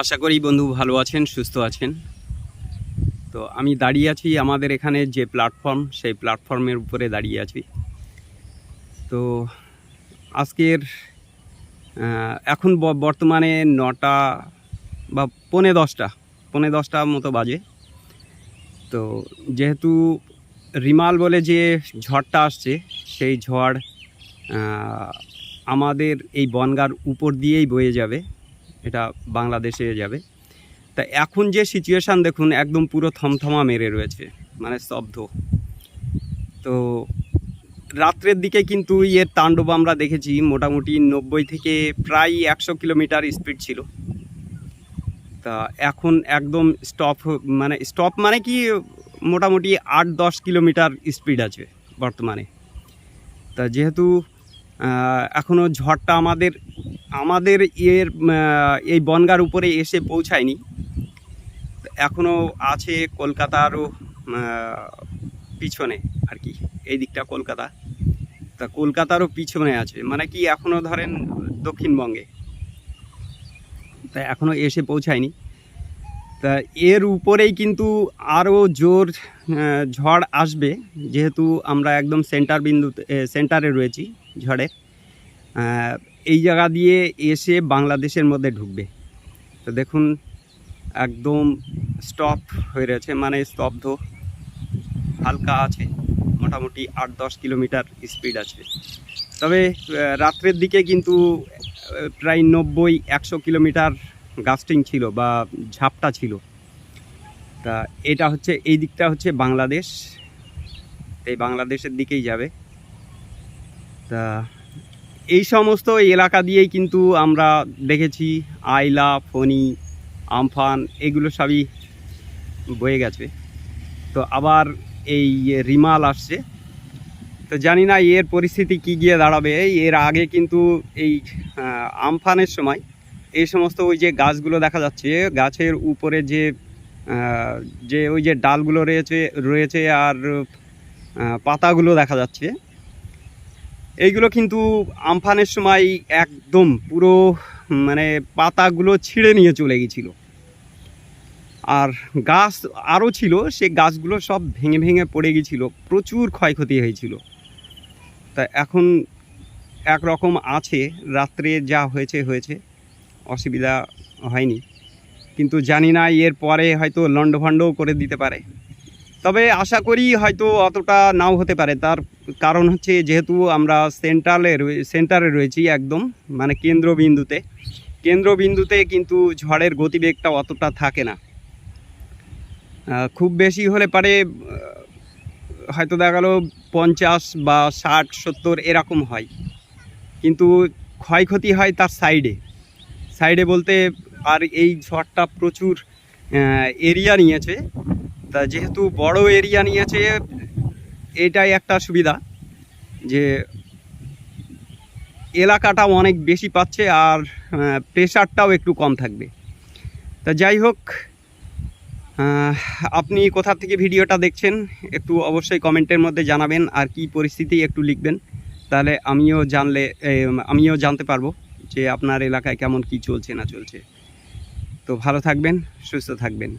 আশা করি বন্ধু ভালো আছেন, সুস্থ আছেন। তো আমি দাঁড়িয়ে আছি আমাদের এখানে যে প্ল্যাটফর্ম সেই প্ল্যাটফর্মের উপরে দাঁড়িয়ে আছি। তো আজকের এখন বর্তমানে নটা বা পৌনে দশটা পৌনে দশটা মতো বাজে। তো যেহেতু রিমাল বলে যে ঝড়টা আসছে, সেই ঝড় আমাদের এই বনগার উপর দিয়েই বয়ে যাবে। এটা বাংলাদেশে যাবে। তা এখন যে সিচুয়েশান দেখুন, একদম পুরো থমথমা মেরে রয়েছে মানে স্তব্ধ। তো রাত্রের দিকে কিন্তু এর তাণ্ডব আমরা দেখেছি, মোটামুটি নব্বই থেকে প্রায় একশো কিলোমিটার স্পিড ছিল। তা এখন একদম স্টপ মানে স্টপ মানে কি, মোটামুটি আট দশ কিলোমিটার স্পিড আছে বর্তমানে। তা যেহেতু এখনও ঝড়টা আমাদের আমাদের এর এই বনগার উপরে এসে পৌঁছায়নি। এখনও আছে কলকাতারও পিছনে আর কি, এই দিকটা কলকাতা। তা কলকাতারও পিছনে আছে মানে কি এখনও ধরেন দক্ষিণবঙ্গে। তা এখনও এসে পৌঁছায়নি। তা এর উপরেই কিন্তু আরও জোর ঝড় আসবে, যেহেতু আমরা একদম সেন্টার বিন্দুতে সেন্টারে রয়েছি ঝড়ের এই জায়গা দিয়ে এসে বাংলাদেশের মধ্যে ঢুকবে। তো দেখুন, একদম স্টপ হয়ে রয়েছে মানে স্তব্ধ। হালকা আছে, মোটামুটি আট দশ কিলোমিটার স্পিড আছে। তবে রাত্রের দিকে কিন্তু প্রায় নব্বই, একশো কিলোমিটার গাস্টিং ছিল বা ঝাপটা ছিল। তা এটা হচ্ছে, এই দিকটা হচ্ছে বাংলাদেশ। এই বাংলাদেশের দিকেই যাবে। তা এই সমস্ত এলাকা দিয়েই কিন্তু আমরা দেখেছি আইলা, ফণি, আমফান, এগুলো সবই বয়ে গেছে। তো আবার এই রিমাল আসছে। তো জানি না এর পরিস্থিতি কি গিয়ে দাঁড়াবে। এর আগে কিন্তু এই আমফানের সময় এই সমস্ত ওই যে গাছগুলো দেখা যাচ্ছে, গাছের উপরে যে যে ওই যে ডালগুলো রয়েছে রয়েছে আর পাতাগুলো দেখা যাচ্ছে। এইগুলো কিন্তু আমফানের সময় একদম পুরো মানে পাতাগুলো ছিঁড়ে নিয়ে চলে গেছিল। আর গাছ আরও ছিল, সে গাছগুলো সব ভেঙে ভেঙে পড়ে গেছিল, প্রচুর ক্ষয়ক্ষতি হয়েছিল। তা এখন একরকম আছে, রাত্রে যা হয়েছে হয়েছে, অসুবিধা হয়নি। কিন্তু জানি না এর পরে হয়তো লণ্ডভণ্ডও করে দিতে পারে। তবে আশা করি হয়তো অতটা নাও হতে পারে। তার কারণ হচ্ছে যেহেতু আমরা সেন্ট্রালে সেন্টারে রয়েছি একদম মানে কেন্দ্রবিন্দুতে। কেন্দ্রবিন্দুতে কিন্তু ঝড়ের গতিবেগটা অতটা থাকে না। খুব বেশি হলে পারে হয়তো দেখা গেলো পঞ্চাশ বা ষাট, সত্তর এরকম হয়। কিন্তু ক্ষয়ক্ষতি হয় তার সাইডে। সাইডে বলতে আর এই ঝড়টা প্রচুর এরিয়া নিয়েছে। তা যেহেতু বড় এরিয়া নিয়েছে, এটাই একটা সুবিধা যে এলাকাটা অনেক বেশি পাচ্ছে আর প্রেশারটাও একটু কম থাকবে। তা যাই হোক আপনি কোথা থেকে ভিডিওটা দেখছেন একটু অবশ্যই কমেন্টের মধ্যে জানাবেন আর কি পরিস্থিতি একটু লিখবেন। তাহলে আমিও জানলে আমিও জানতে পারব যে আপনার এলাকায় কেমন কি চলছে না চলছে। তো ভালো থাকবেন, সুস্থ থাকবেন।